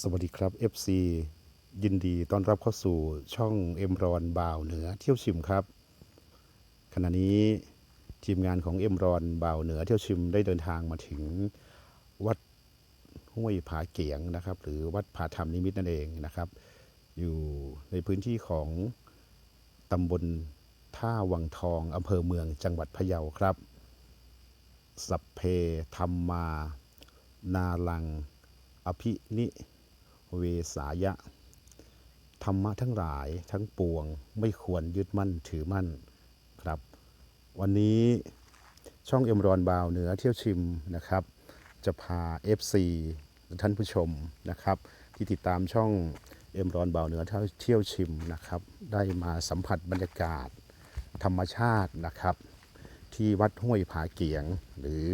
สวัสดีครับ FC ยินดีต้อนรับเข้าสู่ช่องเอ็มรอนบ่าวเหนือเที่ยวชิมครับ ขณะนี้ทีมงานของเอ็มรอนบ่าวเหนือเที่ยวชิมได้เดินทางมาถึงวัดห้วยผาเกียงนะครับ หรือวัดผาธรรมนิมิตนั่นเองนะครับ อยู่ในพื้นที่ของตำบลท่าวังทองอำเภอเมืองจังหวัดพะเยาครับ สัพเพธรรมานาลัง อภินิ เวสายะ ธรรมะทั้งหลายทั้งปวงไม่ควรยึดมั่นถือมั่นครับ วันนี้ช่องเอ็มรอนบาวเหนือเที่ยวชิมนะครับ จะพา FC ท่านผู้ชมนะครับ ที่ติดตามช่องเอ็มรอนบาวเหนือเที่ยวชิมนะครับ ได้มาสัมผัสบรรยากาศธรรมชาตินะครับ ที่วัดห้วยผาเกียง หรือ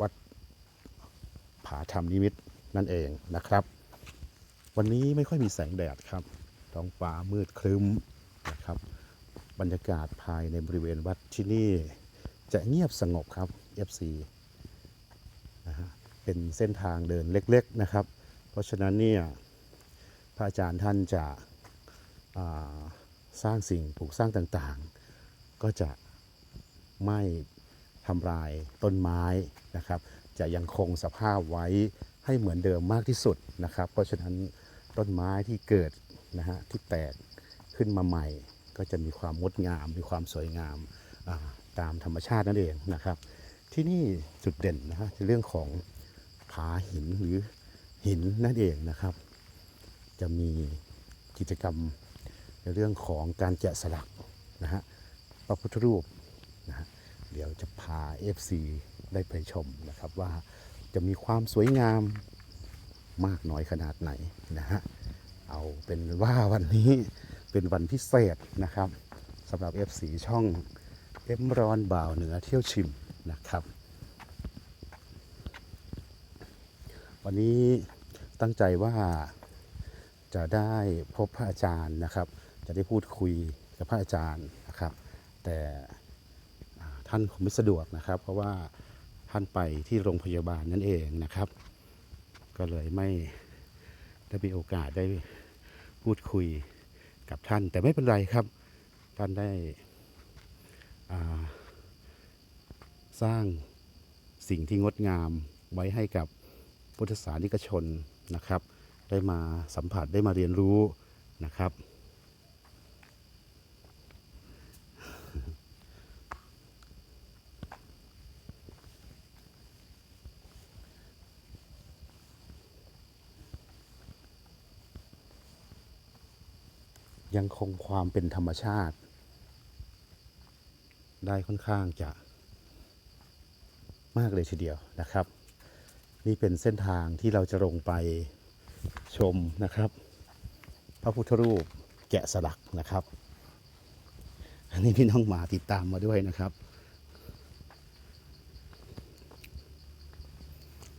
วัดผาธรรมนิมิตนั่นเองนะครับ วันนี้ไม่ค่อยมีแสงแดดครับ ท้องฟ้ามืดครึ้มนะครับ บรรยากาศภายในบริเวณวัดที่นี่ จะเงียบสงบครับ FC นะฮะ เป็นเส้นทางเดินเล็กๆนะครับ เพราะฉะนั้นเนี่ย พระอาจารย์ท่านจะสร้างสิ่งปลูกสร้างต่างๆ ก็จะไม่ทำลายต้นไม้นะครับ จะยังคงสภาพไว้ให้เหมือนเดิมมากที่สุดนะครับ เพราะฉะนั้น ต้นไม้ที่เกิดนะฮะที่แตกขึ้นมาใหม่ ก็จะมีความงดงาม มีความสวยงามาตามธรรมชาตินั่นเองนะครับ ที่นี่จุดเด่นนะฮะในเรื่องของผาหินหรือหินนั่นเองนะครับ จะมีกิจกรรมในเรื่องของการแกะสลักนะฮะพระพุทธรูปนะฮะเดี๋ยวจะพา FC ได้ไปชมนะครับว่าจะมีความสวยงาม มากน้อยขนาดไหนนะฮะเอาเป็นว่าวันนี้เป็นวันพิเศษนะครับสำหรับ FC ช่องเอ็มร้อนบ่าวเหนือเที่ยวชิมนะครับ วันนี้ตั้งใจว่าจะได้พบพระอาจารย์นะครับ จะได้พูดคุยกับพระอาจารย์นะครับ แต่ท่านคงไม่สะดวกนะครับ เพราะว่าท่านไปที่โรงพยาบาลนั่นเองนะครับ ก็เลยไม่ได้มีโอกาสได้พูดคุยกับท่าน แต่ไม่เป็นไรครับ ท่านได้สร้างสิ่งที่งดงามไว้ให้กับพุทธศาสนิกชนนะครับ ได้มาสัมผัสได้มาเรียนรู้นะครับ ยังคงความเป็นธรรมชาติ ได้ค่อนข้างจะมากเลยทีเดียวนะครับ นี่เป็นเส้นทางที่เราจะลงไปชมนะครับ พระพุทธรูปแกะสลักนะครับ อันนี้พี่น้องหมาติดตามมาด้วยนะครับ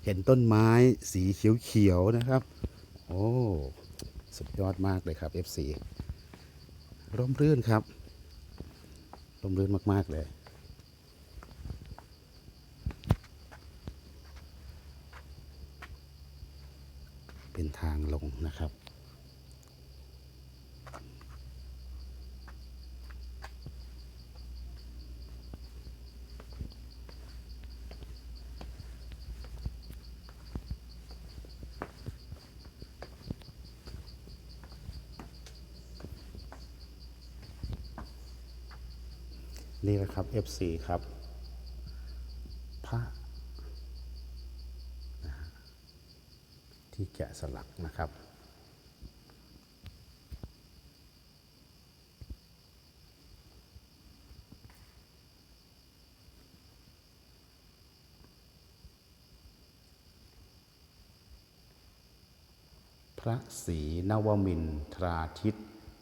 เห็นต้นไม้สีเขียวๆนะครับ โอ้ สุดยอดมากเลยครับ FC ร่มรื่นครับ ร่มรื่นมาก ๆ เลย เป็นทางลงนะครับ นี่แหละครับ FC ครับ พระนะฮะที่แกะสลักนะครับพระศรีนวมินทราทิต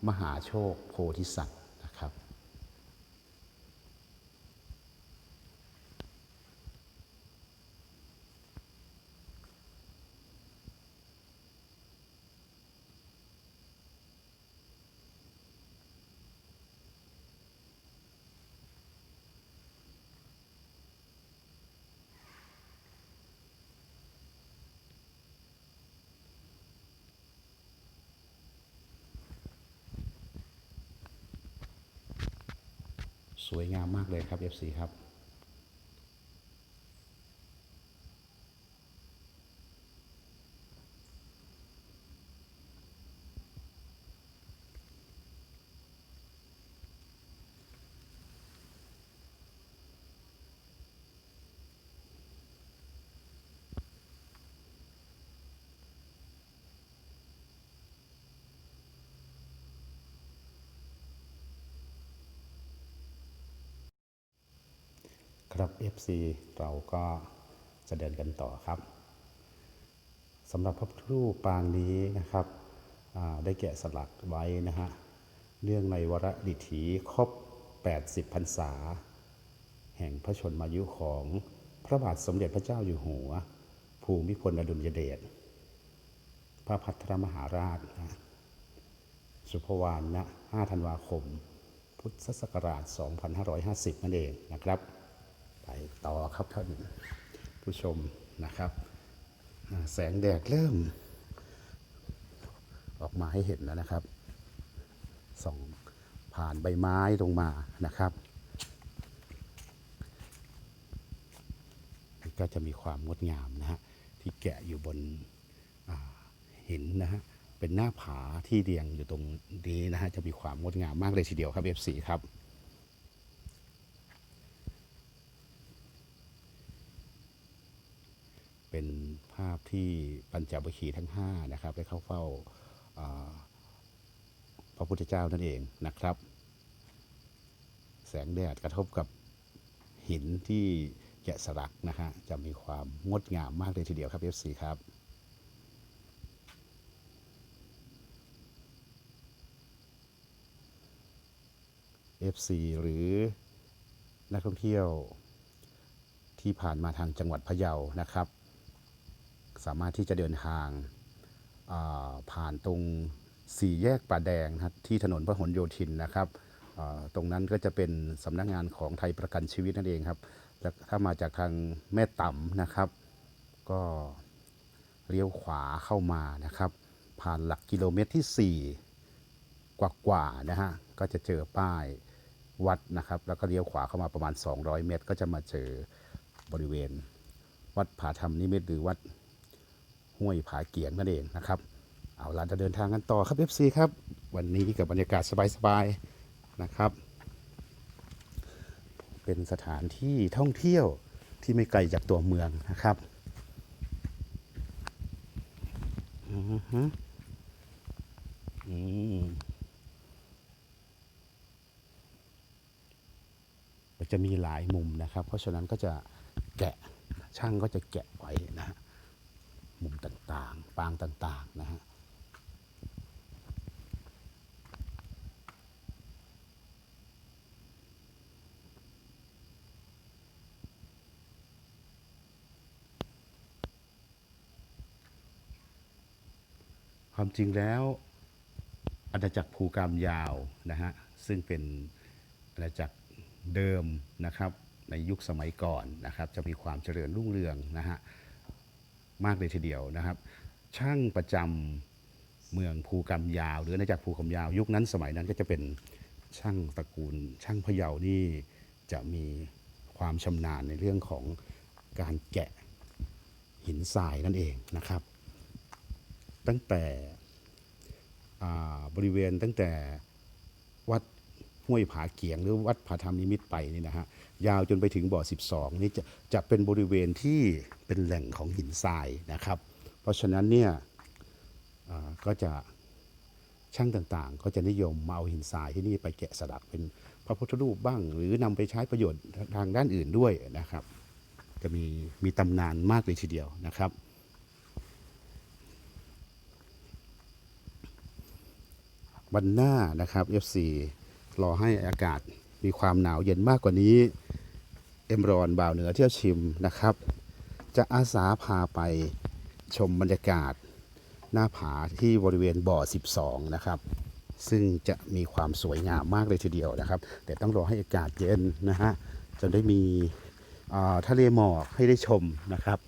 มหาโชคโพธิสัตว์ สวยงามมากเลยครับ FC ครับ ครับ FC เราก็จะเดินกันต่อครับสำหรับพระพุทธรูปปางนี้นะครับได้แกะสลักไว้นะฮะเนื่องในวรดิถีครบ 80พรรษา แห่งพระชนมายุของพระบาทสมเด็จพระเจ้าอยู่หัว ภูมิพลอดุลยเดชพระพัทรมหาราชนะสุภวานนะ5ธันวาคม พุทธศักราช 2550 นั่นเองนะครับ ต่อครับท่านผู้ชมนะครับ แสงแดดเริ่ม ออกมาให้เห็นแล้วนะครับส่องผ่านใบไม้ลงมานะครับก็จะมีความงดงามนะฮะที่แกะอยู่บนหินนะฮะเป็นหน้าผาที่เรียงอยู่ตรงนี้นะฮะจะมีความงดงามมากเลยทีเดียวครับ F4 ครับ เป็นภาพ ที่ปัญจวัคคีย์ทั้ง5นะครับได้เข้าเฝ้าพระพุทธเจ้านั่นเองนะครับ แสงแดดกระทบกับหินที่แกะสลักนะฮะจะมีความงดงามมากเลยทีเดียวครับ FC ครับ FC หรือนักท่องเที่ยวที่ผ่านมาทางจังหวัดพะเยานะครับ สามารถที่จะเดินทางาผ่านตรงสี่แยกป่าแดงนะที่ถนนพหลโยธินนะครับตรงนั้นก็จะเป็นสำนักงานของไทยประกันชีวิตนั่นเองครับแล้วถ้ามาจากทางแม่ต่ำนะครับ ก็เลี้ยวขวาเข้ามานะครับ ผ่านหลักกิโลเมตรที่ 4 กว่ากว่านะฮะก็จะเจอป้ายวัดนะครับ แล้วก็เลี้ยวขวาเข้ามาประมาณ 200 เมตร ก็จะมาเจอบริเวณ วัดผาธรรมนิมิตหรือวัด ห้วยผาเกียงนั่นเองนะครับ เอาล่ะจะเดินทางกันต่อครับ FC ครับ วันนี้กับบรรยากาศสบายๆนะครับ เป็นสถานที่ท่องเที่ยวที่ไม่ไกลจากตัวเมืองนะครับอือฮึอืมจะมีหลายมุมนะครับ เพราะฉะนั้นก็จะแกะช่างก็จะแกะไว้นะฮะ ปางต่างๆนะฮะความจริงแล้วอาณาจักรภูกรรมยาวนะฮะซึ่งเป็นอาณาจักรเดิมนะครับในยุคสมัยก่อนนะครับจะมีความเจริญรุ่งเรืองนะฮะมากเลยทีเดียวนะครับ ช่างประจำเมืองภูกรรมยาว หรืออาณากภูกรรมยาว ยุคนั้นสมัยนั้นก็จะเป็นช่างตระกูล ช่างพะเยานี่จะมีความชำนาญในเรื่องของการแกะหินทรายนั่นเองนะครับ ตั้งแต่บริเวณตั้งแต่วัดห้วยผาเกียง หรือวัดผาธรรมนิมิตไปนี่นะฮะยาวจนไปถึงบ่อ 12 นี่จะจะเป็นบริเวณที่เป็นแหล่งของหินทรายนะครับ เพราะฉะนั้นเนี่ยก็จะช่างต่างๆ ก็จะนิยมมาเอาหินทรายที่นี่ไปแกะสลักเป็นพระพุทธรูปบ้าง หรือนำไปใช้ประโยชน์ทางด้านอื่นด้วยนะครับ จะมีมีตำนานมากเลยทีเดียวนะครับ วันหน้านะครับ FC รอให้อากาศมีความหนาวเย็นมากกว่านี้ เอ็มรอนบ่าวเหนือเที่ยวชิมนะครับ จะอาสาพาไป ชมบรรยากาศหน้าผาที่บริเวณบ่อ 12 นะครับ ซึ่งจะมีความสวยงามมากเลยทีเดียวนะครับ แต่ต้องรอให้อากาศเย็นนะฮะจนได้มีอ่าทะเลหมอกให้ได้ชมนะครับ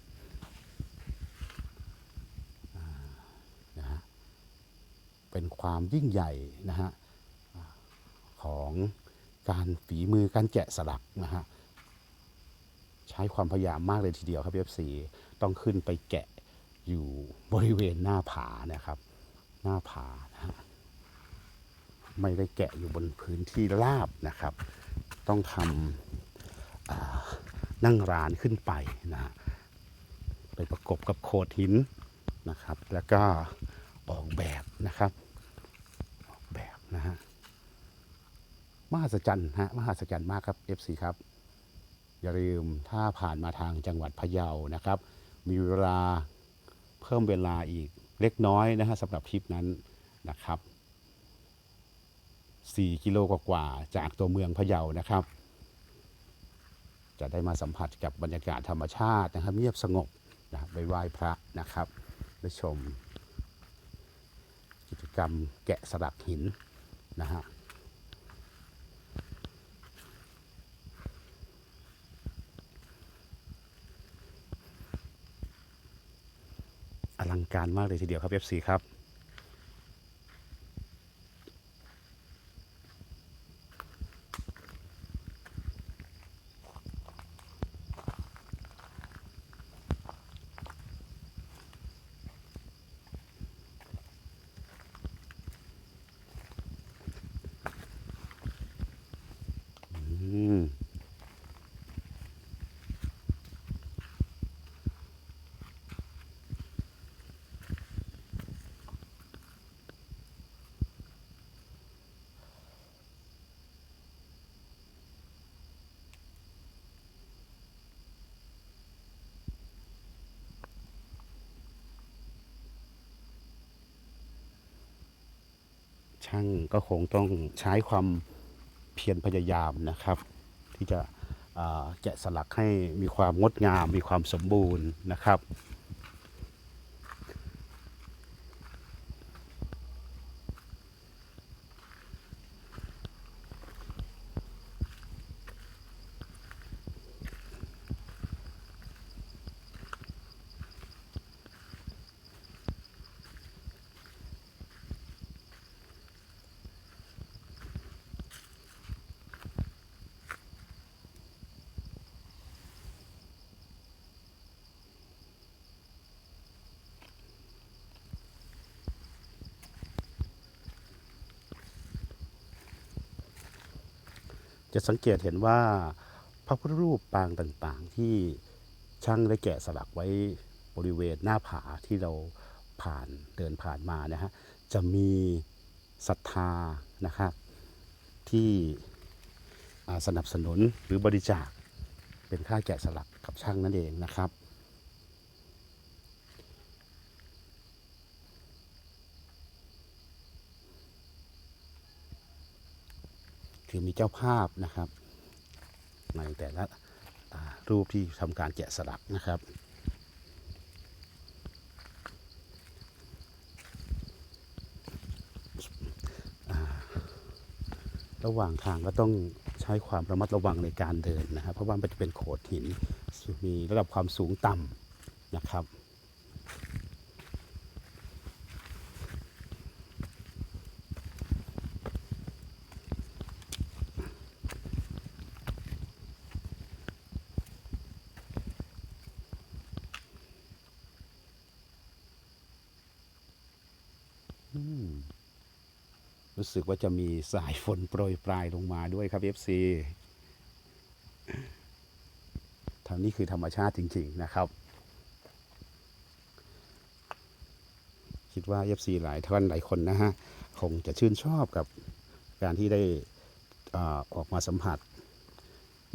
นะฮะเป็นความยิ่งใหญ่นะฮะของการฝีมือการแกะสลักนะฮะใช้ความพยายามมากเลยทีเดียวครับเอฟซีต้องขึ้นไปแกะ อยู่บริเวณหน้าผานะครับ หน้าผานะไม่ได้แกะอยู่บนพื้นที่ราบนะครับ ต้องทำนั่งร้านขึ้นไปนะฮะไปประกบกับโขดหินนะครับ แล้วก็ออกแบบนะครับ ออกแบบนะฮะมหัศจรรย์ฮะมหัศจรรย์มากครับ FC ครับ อย่าลืมถ้าผ่านมาทางจังหวัดพะเยานะครับ มีเวลา เพิ่มเวลาอีกเล็กน้อยนะฮะสำหรับทริปนั้นนะครับ 4 กิโลกว่าๆจากตัวเมืองพะเยานะครับ จะได้มาสัมผัสกับบรรยากาศธรรมชาตินะครับเงียบสงบนะบไปไหว้พระนะครับได้ชม กิจกรรมแกะสลักหินนะฮะ ลังการมากเลยทีเดียวครับ FC ครับ อืม ช่างก็คงต้องใช้ความเพียรพยายามนะครับ ที่จะแกะสลักให้มีความงดงามมีความสมบูรณ์นะครับ จะสังเกตเห็นว่าพระพุทธรูปปางต่างๆ ที่ช่างได้แกะสลักไว้บริเวณหน้าผาที่เราผ่านเดินผ่านมานะฮะจะมีศรัทธานะครับที่สนับสนุนหรือบริจาคเป็นค่าแกะสลักกับช่างนั่นเองนะครับ คือมีเจ้าภาพนะครับ ในแต่ละรูปที่ทำการแกะสลักนะครับระหว่างทางก็ต้องใช้ความระมัดระวังในการเดินนะครับ เพราะว่ามันจะเป็นโขดหินมีระดับความสูงต่ำนะครับ รู้สึกว่าจะมีสายฝนโปรยปลายลงมาด้วยครับ FC ทางนี้คือธรรมชาติจริง ๆ นะครับ คิดว่า FC หลายท่านหลายคนนะฮะ คงจะชื่นชอบกับการที่ได้อออกมาสัมผัส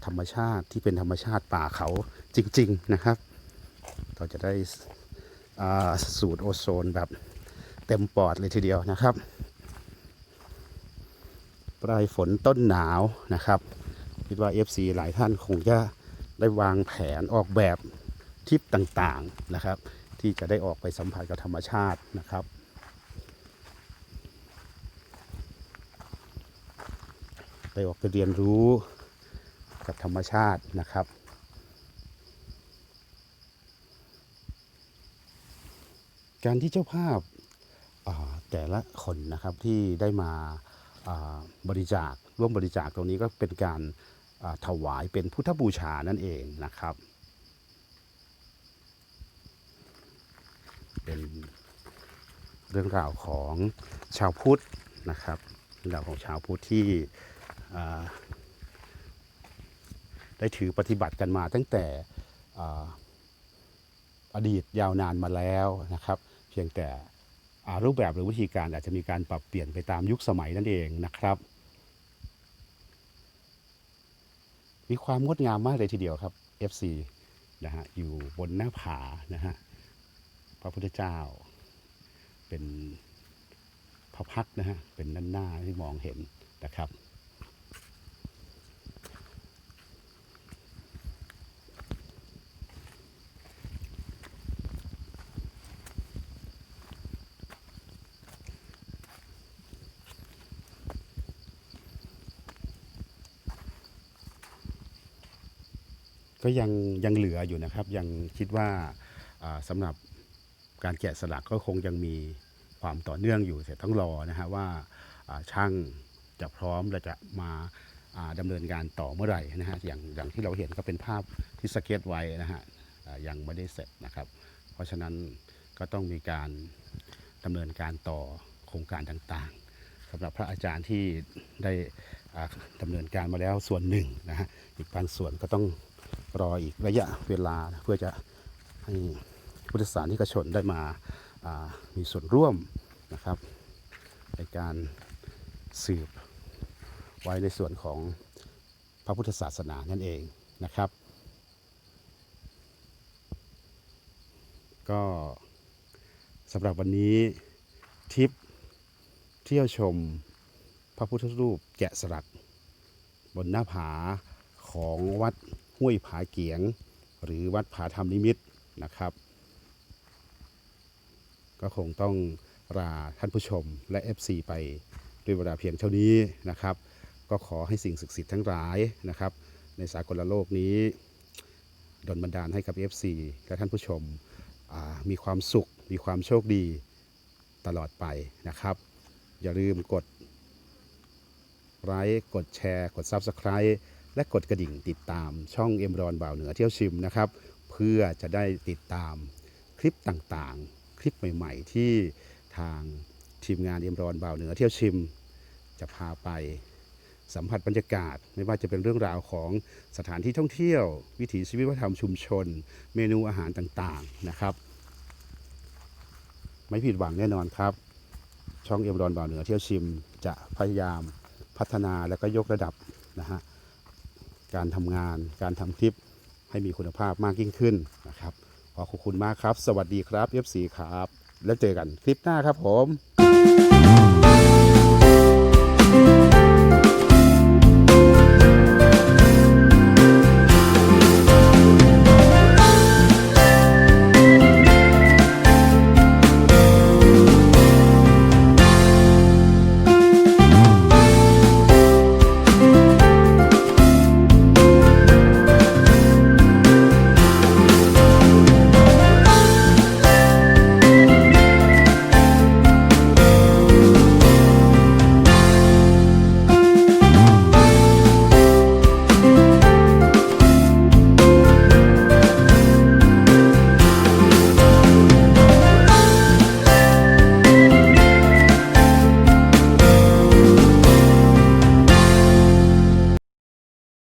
ธรรมชาติที่เป็นธรรมชาติป่าเขาจริง ๆ นะครับ เราจะได้สูดโอโซนแบบเต็มปอดเลยทีเดียวนะครับ ปลายฝนต้นหนาวนะครับคิดว่า FC หลายท่านคงจะได้วางแผนออกแบบทริปต่างๆนะครับ ที่จะได้ออกไปสัมผัสกับธรรมชาตินะครับ ได้ออกไปเรียนรู้กับธรรมชาตินะครับการที่เจ้าภาพแต่ละคนนะครับที่ได้มา บริจาคร่วมบริจาคตรงนี้ก็เป็นการถวายเป็นพุทธบูชานั่นเองนะครับ เป็นเรื่องราวของชาวพุทธนะครับเรื่องราวของชาวพุทธที่ได้ถือปฏิบัติกันมาตั้งแต่ออดีตยาวนานมาแล้วนะครับ เพียงแต่ รูปแบบหรือวิธีการอาจจะมีการปรับเปลี่ยนไปตามยุคสมัยนั่นเองนะครับ มีความงดงามมากเลยทีเดียวครับ FC นะฮะอยู่บนหน้าผานะฮะพระพุทธเจ้า เป็นพระพักนะฮะเป็นด้านหน้าที่มองเห็นนะครับ ก็ยังยังเหลืออยู่นะครับ ยังคิดว่าอ่าสำหรับการแกะสลักก็คงยังมีความต่อเนื่องอยู่แต่ต้องรอนะฮะว่าช่างจะพร้อมและจะมาอ่าดำเนินการต่อเมื่อไหร่นะฮะอย่างอย่างที่เราเห็นก็เป็นภาพที่สเก็ตไว้นะฮะยังไม่ได้เสร็จนะครับ เพราะฉะนั้นก็ต้องมีการดำเนินการต่อโครงการต่างๆสำหรับพระอาจารย์ที่ได้อ่าดำเนินการมาแล้วส่วนหนึ่งนะฮะอีกบางส่วนก็ต้อง รออีกระยะเวลาเพื่อจะให้พุทธศาสนิกชนได้มามีส่วนร่วมนะครับ ในการสืบไว้ในส่วนของพระพุทธศาสนานั่นเองนะครับ ก็สำหรับวันนี้ทริปเที่ยวชมพระพุทธรูปแกะสลักบนหน้าผาของวัด ห้วยผาเกียง หรือวัดผาธรรมนิมิตนะครับ ก็คงต้องลาท่านผู้ชมและ FC ไปด้วยเวลาเพียงเท่านี้นะครับ ก็ขอให้สิ่งศักดิ์สิทธิ์ทั้งหลายนะครับ ในสากลโลกนี้ดลบันดาลให้กับ FC และท่านผู้ชมมีความสุข มีความโชคดีตลอดไปนะครับ อย่าลืมกดไลค์กดแชร์ กด Subscribe และกดกระดิ่งติดตามช่องเอ็มรอนบ่าวเหนือเที่ยวชิมนะครับ เพื่อจะได้ติดตามคลิปต่างๆ คลิปใหม่ ๆ ที่ทางทีมงานเอ็มรอนบ่าวเหนือเที่ยวชิม จะพาไปสัมผัสบรรยากาศ ไม่ว่าจะเป็นเรื่องราวของสถานที่ท่องเที่ยว วิถีชีวิตวัฒนธรรมชุมชน เมนูอาหารต่างๆนะครับ ไม่ผิดหวังแน่นอนครับ ช่องเอ็มรอนบ่าวเหนือเที่ยวชิม จะพยายามพัฒนาและก็ยกระดับนะฮะ การทำงาน การทำคลิปให้มีคุณภาพมากยิ่งขึ้นนะครับ ขอขอบคุณมากครับ สวัสดีครับ F4 ครับ แล้วเจอกันคลิปหน้าครับผม